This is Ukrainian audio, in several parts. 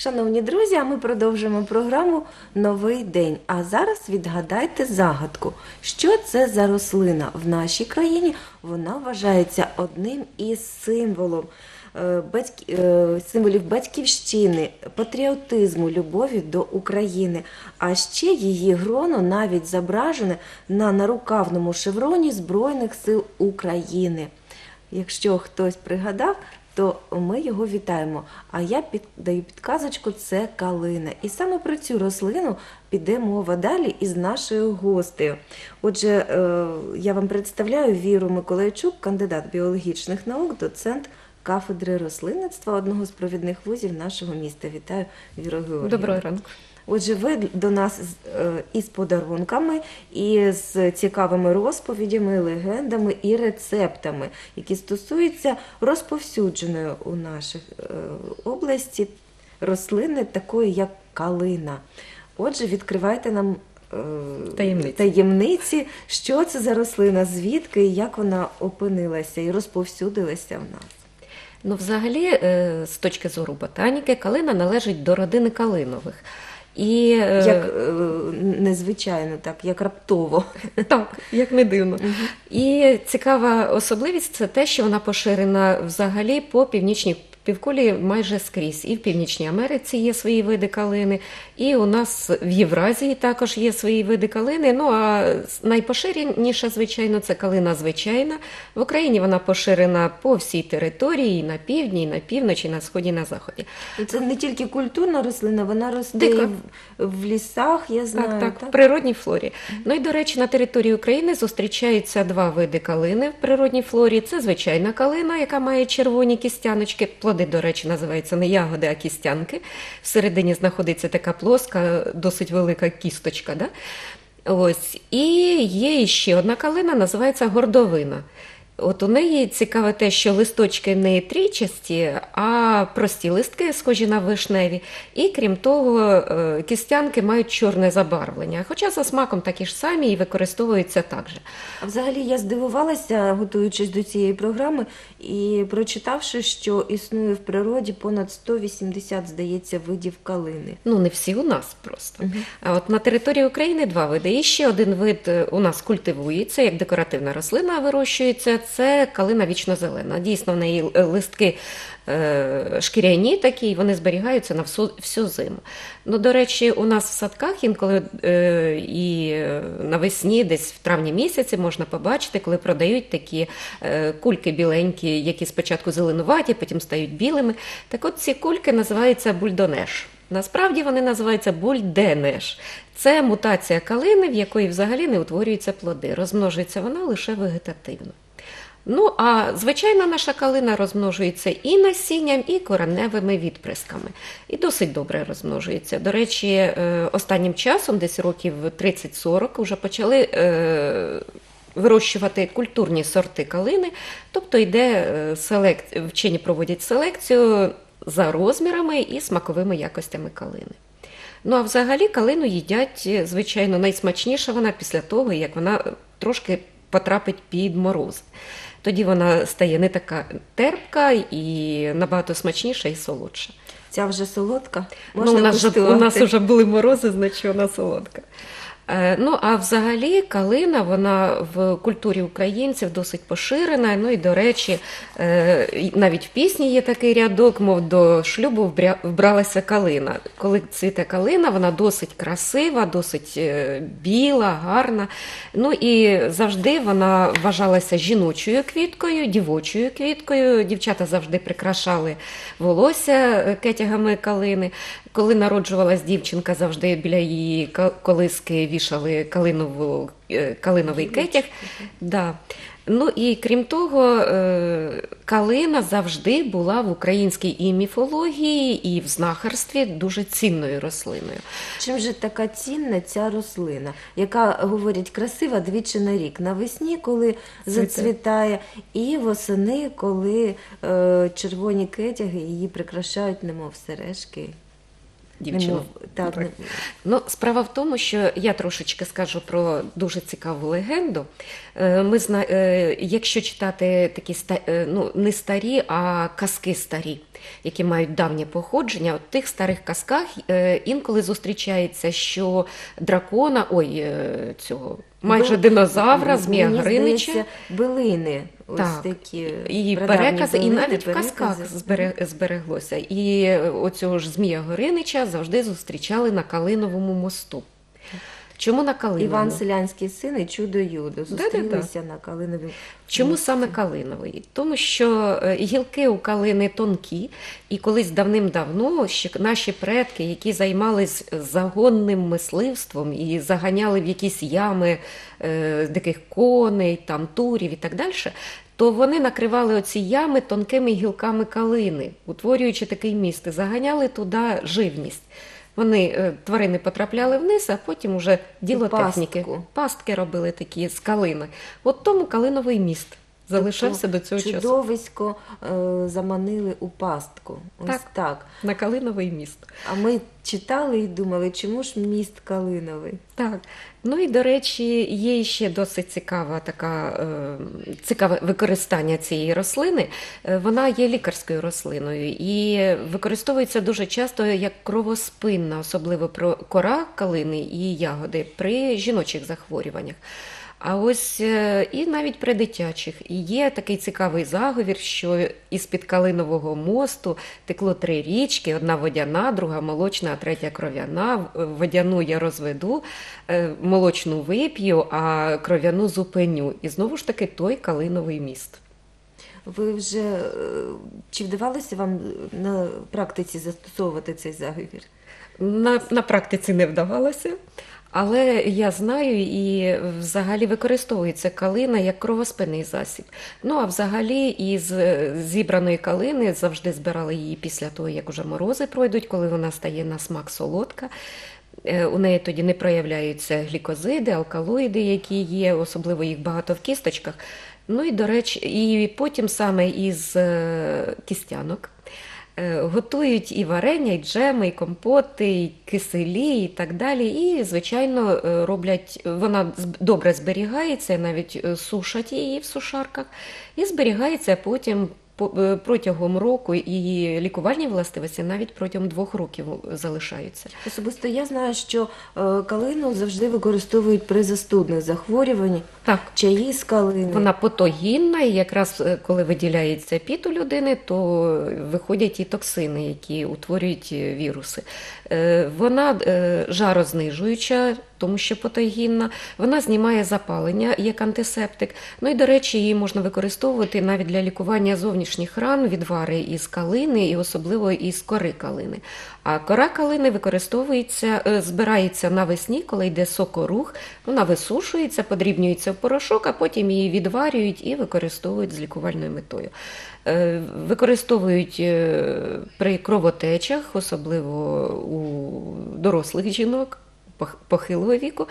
Шановні друзі, а ми продовжуємо програму Новий день. А зараз відгадайте загадку. Що це за рослина в нашій країні? Вона вважається одним із символом. е, е, Символів батьківщини, патріотизму, любові до України. А ще її гроно навіть зображене на нарукавному шевроні Збройних сил України. Якщо хтось пригадав, то ми його вітаємо. А я даю підказочку, це калина. І саме про цю рослину піде мова далі із нашою гостею. Отже, е, я вам представляю Віру Миколайчук, кандидат біологічних наук, доцент кафедри рослинництва одного з провідних вузів нашого міста. Вітаю, Віро Георгіївна. Доброго ранку. Отже, ви до нас е, із подарунками, і з цікавими розповідями, легендами і рецептами, які стосуються розповсюдженої у нашій е, області рослини, такої як калина. Отже, відкривайте нам е, Таємниці. таємниці, що це за рослина, звідки і як вона опинилася і розповсюдилася в нас. Ну, взагалі, е, з точки зору ботаніки, калина належить до родини калинових. І е, Як е, незвичайно, так, як раптово. так, як не дивно. І цікава особливість це те, що вона поширена взагалі по північній півкулі майже скрізь. І в Північній Америці є свої види калини, і у нас в Євразії також є свої види калини. Ну а найпоширеніша, звичайно, це калина звичайна. В Україні вона поширена по всій території, і на півдні, і на півночі, і на сході, і на заході. Це не тільки культурна рослина, вона росте Дика. в, лісах, я знаю. Так, так, в природній флорі. Ну і до речі, на території України зустрічаються два види калини в природній флорі. Це звичайна калина, яка має червоні кістяночки. Плоди, до речі, називаються не ягоди, а кістянки. Всередині знаходиться така плоска, досить велика кісточка. Да? Ось. І є ще одна калина, називається гордовина. От у неї цікаве те, що листочки не трійчасті, а прості листки, схожі на вишневі. І крім того, е, кістянки мають чорне забарвлення. Хоча за смаком такі ж самі і використовуються так же. Взагалі я здивувалася, готуючись до цієї програми, і прочитавши, що існує в природі понад 180, здається, видів калини. Ну, не всі у нас просто. А от на території України два види. І ще один вид е, у нас культивується, як декоративна рослина вирощується. Це калина вічнозелена. Дійсно, в неї е, листки е, шкіряні такі, і вони зберігаються на всю, всю зиму. Ну, до речі, у нас в садках інколи е, і навесні, десь в травні місяці, можна побачити, коли продають такі кульки біленькі, які спочатку зеленуваті, потім стають білими. Так от ці кульки називаються бульдонеш. Насправді вони називаються бульденеш. Це мутація калини, в якої взагалі не утворюються плоди. Розмножується вона лише вегетативно. Ну, а звичайна наша калина розмножується і насінням, і кореневими відприсками. І досить добре розмножується. До речі, е, останнім часом, десь років 30-40, вже почали е, вирощувати культурні сорти калини, тобто йде е, селек... вчені проводять селекцію за розмірами і смаковими якостями калини. Ну а взагалі калину їдять, звичайно, найсмачніша вона після того, як вона трошки потрапить під мороз. Тоді вона стає не така терпка і набагато смачніша і солодша. Ця вже солодка. Ну, у, нас вже, у нас вже були морози, значить вона солодка. Е, Ну, а взагалі калина, вона в культурі українців досить поширена. Ну і, до речі, е, навіть в пісні є такий рядок, мов до шлюбу вбралася калина. Коли цвіте калина, вона досить красива, досить е, біла, гарна. Ну і завжди вона вважалася жіночою квіткою, дівочою квіткою. Дівчата завжди прикрашали волосся кетягами калини. Коли народжувалась дівчинка, завжди біля її колиски вішали калинову, е, калиновий кетяг. Да. Ну і крім того, е, калина завжди була в українській і міфології, і в знахарстві дуже цінною рослиною. Чим же така цінна ця рослина, яка, говорять, красива двічі на рік. Навесні, коли зацвітає, і восени, коли е, червоні кетяги її прикрашають, немов сережки. Дівчину. Немов, так, Так. Ну, справа в тому, що я трошечки скажу про дуже цікаву легенду. Е, Ми зна... е, якщо читати такі ста... е, ну, не старі, а казки старі, які мають давнє походження, от в тих старих казках е, інколи зустрічається, що дракона, ой, е, цього майже Бил- динозавра, змія Мені Гринича. билини. Ось Так. такі І перекази, і навіть в казках збереглося. І оцього ж Змія Горинича завжди зустрічали на Калиновому мосту. Чому на Калиновому? Іван Селянський син і чудо Юдо зустрілися на Калинові. Чому саме калиновий? Тому що е, гілки у калини тонкі, і колись давним-давно ще наші предки, які займались загонним мисливством і заганяли в якісь ями е, диких коней, там турів і так далі. То вони накривали оці ями тонкими гілками калини, утворюючи такий міст, і заганяли туди живність. Вони е, тварини потрапляли вниз, а потім уже діло техніки. Пастки робили такі з калини. От тому калиновий міст залишався до цього часу. Тобто Чудовисько е, заманили у пастку. Ось Так. так. На калиновий міст. А ми читали і думали, чому ж міст Калиновий? Так. Ну і до речі, є ще досить цікава така е, цікаве використання цієї рослини. Е, Вона є лікарською рослиною і використовується дуже часто як кровоспинна, особливо про кора калини і ягоди при жіночих захворюваннях. А ось е, і навіть при дитячих. І є такий цікавий заговір, що із під Калинового мосту текло три річки: одна водяна, друга молочна, а третя кров'яна. Водяну я розведу, е, молочну вип'ю, а кров'яну зупиню. І знову ж таки той Калиновий міст. Ви вже е, чи вдавалося вам на практиці застосовувати цей заговір? На, на практиці не вдавалося. Але я знаю і взагалі використовується калина як кровоспинний засіб. Ну а взагалі із е, зібраної калини завжди збирали її після того, як уже морози пройдуть, коли вона стає на смак солодка. Е, У неї тоді не проявляються глікозиди, алкалоїди, які є, особливо їх багато в кісточках. Ну і до речі, і потім саме із е, кістянок. Е, Готують і варення, і джеми, і компоти, і киселі, і так далі. І, звичайно, е, роблять, вона добре зберігається, навіть е, сушать її в сушарках, і зберігається потім по- протягом року, і лікувальні властивості навіть протягом двох років залишаються. Особисто я знаю, що е, калину завжди використовують при застудних захворюваннях, Так, чаї з калини. Вона потогінна, і якраз е, коли виділяється піт у людини, то виходять і токсини, які утворюють е, віруси. Е, Вона е, жарознижуюча, тому що потогінна, вона знімає запалення як антисептик. Ну і до речі, її можна використовувати навіть для лікування зовнішніх ран, відвари із калини, і особливо із кори калини. А кора калини використовується, е, збирається навесні, коли йде сокорух, вона висушується, подрібнюється в порошок, а потім її відварюють і використовують з лікувальною метою. Е, Використовують е, при кровотечах, особливо у дорослих жінок. Пох- Похилого віку.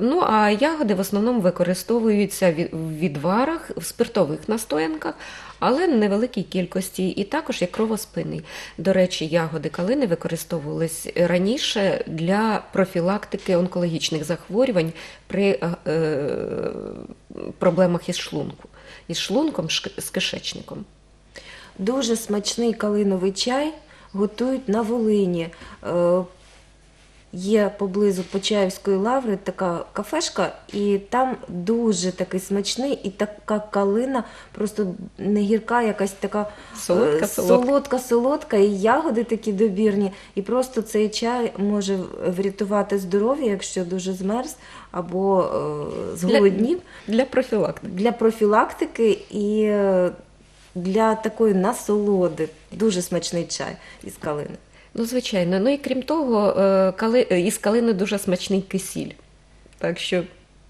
Ну а ягоди в основному використовуються в відварах, в спиртових настоянках, але в невеликій кількості, і також як кровоспинний. До речі, ягоди калини використовувались раніше для профілактики онкологічних захворювань при е, е, проблемах із шлунку, із шлунком, з кишечником. Дуже смачний калиновий чай готують на Волині. Є поблизу Почаївської лаври така кафешка, і там дуже такий смачний, і така калина, просто не гірка, якась така Солодка, е, солодка. солодка, солодка, і ягоди такі добірні. І просто цей чай може врятувати здоров'я, якщо дуже змерз або е, зголоднів Для профілактики. для профілактики і е, для такої насолоди. Дуже смачний чай із калини. Ну, звичайно. Ну і крім того, е, кали... е, із калини дуже смачний кисіль. Так що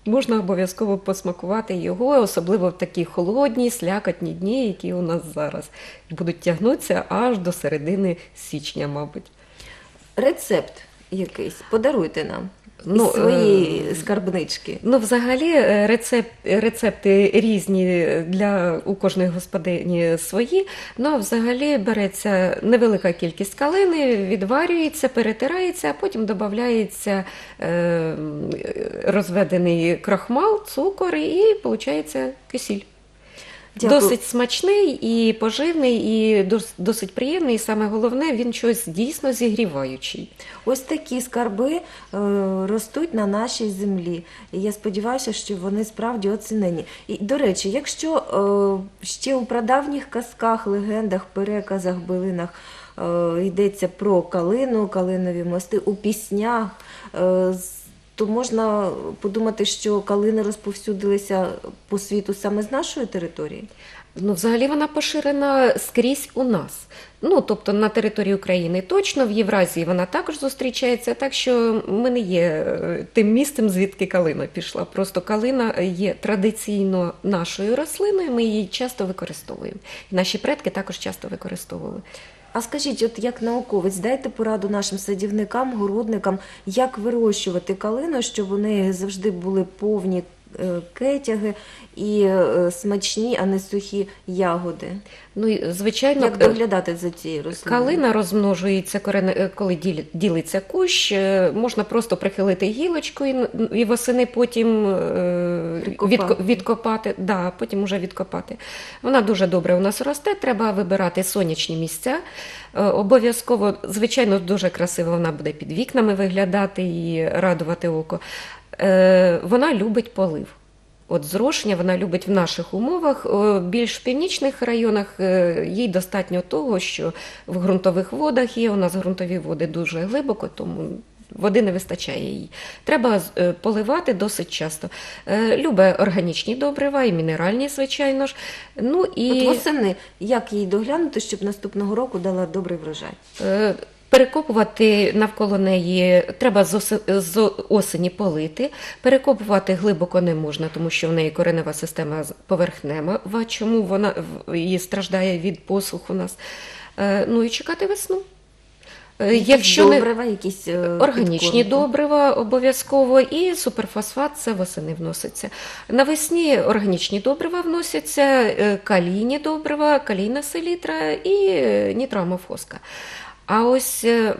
можна обов'язково посмакувати його, особливо в такі холодні, слякотні дні, які у нас зараз будуть тягнутися аж до середини січня, мабуть. Рецепт якийсь подаруйте нам. Із своєї е, скарбнички? Ну, взагалі, е, рецеп, рецепти різні для у кожної господині свої. Ну, а взагалі береться невелика кількість калини, відварюється, перетирається, а потім додається е, розведений крахмал, цукор і виходить кисіль. Дякую. Досить смачний і поживний, і досить приємний. І саме головне, він щось дійсно зігріваючий. Ось такі скарби е, ростуть на нашій землі. І я сподіваюся, що вони справді оцінені. І до речі, якщо е, ще у прадавніх казках, легендах, переказах, билинах е, йдеться про калину, калинові мости у піснях. То можна подумати, що калини розповсюдилися по світу саме з нашої території. Ну, взагалі вона поширена скрізь у нас. Ну, тобто на території України точно, в Євразії вона також зустрічається, так що ми не є е, тим містом, звідки калина пішла. Просто калина є традиційно нашою рослиною, ми її часто використовуємо. Наші предки також часто використовували. А скажіть, от як науковець, дайте пораду нашим садівникам, городникам, як вирощувати калину, щоб вони завжди були повні кетяги і е, смачні, а не сухі ягоди. Ну, і, звичайно, Як е, доглядати за цією рослиною? Калина розмножується, е, коли ділиться кущ, е, можна просто прихилити гілочку і, восени потім е, відко- відкопати. Да, потім уже відкопати. Вона дуже добре у нас росте, треба вибирати сонячні місця. Е, Обов'язково, звичайно, дуже красиво вона буде під вікнами виглядати і радувати око. Е, Вона любить полив. От зрошення вона любить в наших умовах. О, Більш в північних районах е, їй достатньо того, що в ґрунтових водах є. У нас ґрунтові води дуже глибоко, тому води не вистачає їй. Треба е, поливати досить часто. Е, Любе органічні добрива і мінеральні, звичайно ж. Ну і От восени, як її доглянути, щоб наступного року дала добрий врожай? Перекопувати навколо неї треба з осені полити. Перекопувати глибоко не можна, тому що в неї коренева система поверхнева. Чому вона її страждає від посуху у нас? Е, Ну і чекати весну. Е, Якісь Якщо не добрива, якісь е, Органічні підкормки? добрива обов'язково і суперфосфат це восени вноситься. Навесні органічні добрива вносяться, калійні добрива, калійна селітра і нітроамофоска. А ось е,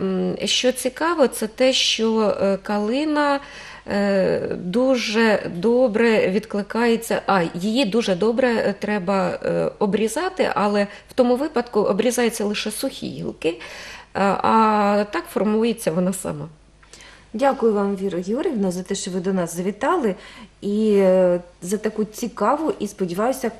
що цікаво, це те, що е, калина е, дуже добре відкликається, а її дуже добре треба обрізати, але в тому випадку обрізаються лише сухі гілки, а так формується вона сама. Дякую вам, Віра Георгівна, за те, що ви до нас завітали, і е, за таку цікаву і, сподіваюся,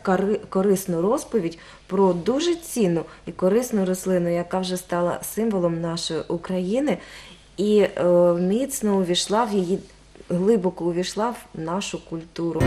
корисну розповідь про дуже цінну і корисну рослину, яка вже стала символом нашої України і е, міцно увійшла в її, глибоко увійшла в нашу культуру.